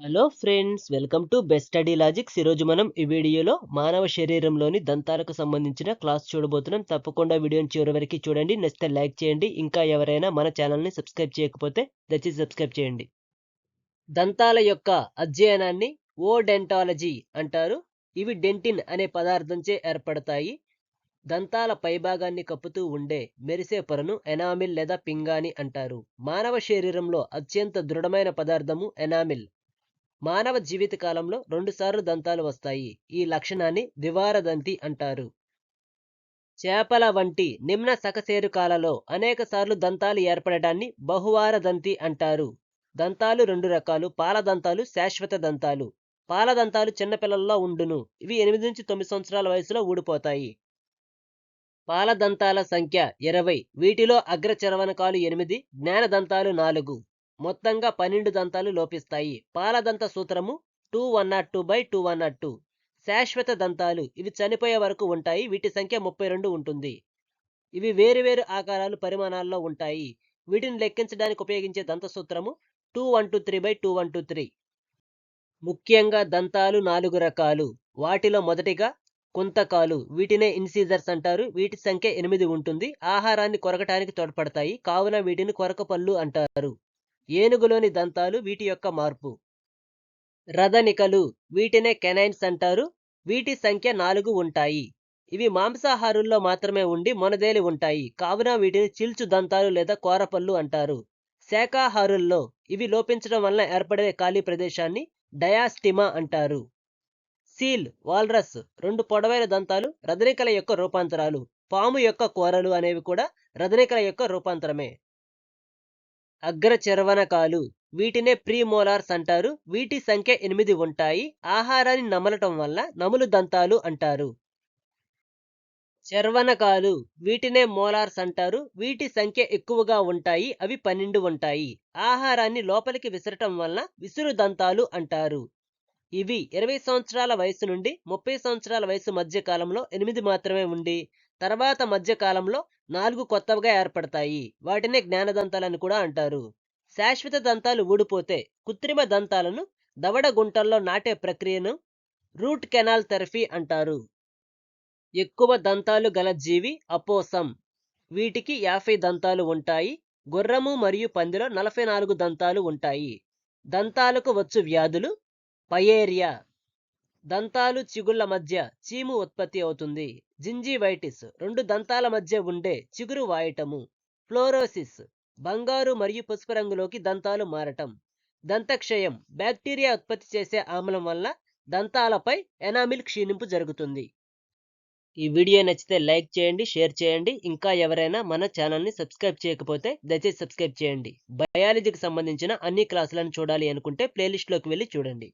Hello friends welcome to best study logics. ఈరోజు మనం ఈ వీడియోలో మానవ శరీరంలోని దంతాలకు సంబంధించిన క్లాస్ చూడబోతున్నాం. తప్పకుండా వీడియోని చివరి వరకు చూడండి. నెక్స్ట్ లైక్ చేయండి. ఇంకా ఎవరైనా మన ఛానల్ని సబ్స్క్రైబ్ చేయకపోతే దయచేసి సబ్స్క్రైబ్ చేయండి. దంతాల యొక్క అధ్యయనాన్ని ఓ డెంటాలజీ అంటారు. ఇవి డెంటిన్ అనే పదార్థంచే ఏర్పడతాయి. దంతాల పైభాగాన్ని కప్పుతూ ఉండే మెరిసే పొరను ఎనామిల్ లేదా పింగాని అంటారు. మానవ శరీరంలో అత్యంత దృఢమైన పదార్థము ఎనామిల్. మానవ జీవిత కాలంలో రెండుసార్లు దంతాలు వస్తాయి. ఈ లక్షణాన్ని దివారదంతి అంటారు. చేపల వంటి నిమ్న సకశేరుకాలలో అనేక సార్లు దంతాలు ఏర్పడటాన్ని బహువారదంతి అంటారు. దంతాలు రెండు రకాలు పాలదంతాలు శాశ్వత దంతాలు. పాలదంతాలు చిన్నపిల్లల్లో ఉండును. ఇవి ఎనిమిది నుంచి తొమ్మిది సంవత్సరాల వయసులో ఊడిపోతాయి. పాలదంతాల సంఖ్య ఇరవై. వీటిలో అగ్రచరవనకాలు ఎనిమిది జ్ఞానదంతాలు నాలుగు. మొత్తంగా పన్నెండు దంతాలు లోపిస్తాయి. పాలదంత సూత్రము two one nought two by two one nought two. శాశ్వత దంతాలు. ఇవి చనిపోయే వరకు ఉంటాయి. వీటి సంఖ్య ముప్పై రెండు ఉంటుంది. ఇవి వేరువేరు ఆకారాలు పరిమాణాల్లో ఉంటాయి. వీటిని లెక్కించడానికి ఉపయోగించే దంత సూత్రము two one two three by two one two three. ముఖ్యంగా దంతాలు నాలుగు రకాలు. వాటిలో మొదటిగా కుంతకాలు. వీటినే ఇన్సీజర్స్ అంటారు. వీటి సంఖ్య ఎనిమిది ఉంటుంది. ఆహారాన్ని కొరకటానికి తోడ్పడతాయి. కావున వీటిని కొరక పళ్ళు అంటారు. ఏనుగులోని దంతాలు వీటి యొక్క మార్పు. రథనికలు వీటినే కెనైన్స్ అంటారు. వీటి సంఖ్య నాలుగు ఉంటాయి. ఇవి మాంసాహారుల్లో మాత్రమే ఉండి మొనదేలి ఉంటాయి. కావున వీటిని చిల్చు దంతాలు లేదా కోరపళ్ళు అంటారు. శాకాహారుల్లో ఇవి లోపించడం వలన ఏర్పడే ఖాళీ ప్రదేశాన్ని డయాస్టిమా అంటారు. సీల్ వాల్రస్ రెండు పొడవైన దంతాలు రదనికల యొక్క రూపాంతరాలు. పాము యొక్క కూరలు అనేవి కూడా రదనికల యొక్క రూపాంతరమే. అగ్రచర్వనకాలు వీటినే ప్రీమోలార్స్ అంటారు. వీటి సంఖ్య ఎనిమిది ఉంటాయి. ఆహారాన్ని నమలటం వల్ల నములు దంతాలు అంటారు. చర్వనకాలు వీటినే మోలార్స్ అంటారు. వీటి సంఖ్య ఎక్కువగా ఉంటాయి. అవి పన్నెండు ఉంటాయి. ఆహారాన్ని లోపలికి విసరటం వల్ల విసురు దంతాలు అంటారు. ఇవి ఇరవై సంవత్సరాల వయసు నుండి ముప్పై సంవత్సరాల వయసు మధ్య కాలంలో ఎనిమిది మాత్రమే ఉండి తర్వాత మధ్యకాలంలో నాలుగు కొత్తవిగా ఏర్పడతాయి. వాటినే జ్ఞానదంతాలని కూడా అంటారు. శాశ్వత దంతాలు ఊడిపోతే కృత్రిమ దంతాలను దవడ గుంటల్లో నాటే ప్రక్రియను రూట్ కెనాల్ థెరపీ అంటారు. ఎక్కువ దంతాలు గల జీవి అపోసం. వీటికి యాభై దంతాలు ఉంటాయి. గుర్రము మరియు పందిలో నలభై నాలుగు దంతాలు ఉంటాయి. దంతాలకు వచ్చు వ్యాధులు పయేరియా. దంతాలు చిగుళ్ళ మధ్య చీము ఉత్పత్తి అవుతుంది. జింజివైటిస్ రెండు దంతాల మధ్య ఉండే చిగురు వాయటము. ఫ్లోరోసిస్ బంగారు మరియు పసుపు రంగులోకి దంతాలు మారటం. దంతక్షయం బ్యాక్టీరియా ఉత్పత్తి చేసే ఆమ్లం వల్ల దంతాలపై ఎనామిల్ క్షీణింపు జరుగుతుంది. ఈ వీడియో నచ్చితే లైక్ చేయండి షేర్ చేయండి. ఇంకా ఎవరైనా మన ఛానల్ని సబ్స్క్రైబ్ చేయకపోతే దయచేసి సబ్స్క్రైబ్ చేయండి. బయాలజీకి సంబంధించిన అన్ని క్లాసులను చూడాలి అనుకుంటే ప్లేలిస్ట్లోకి వెళ్ళి చూడండి.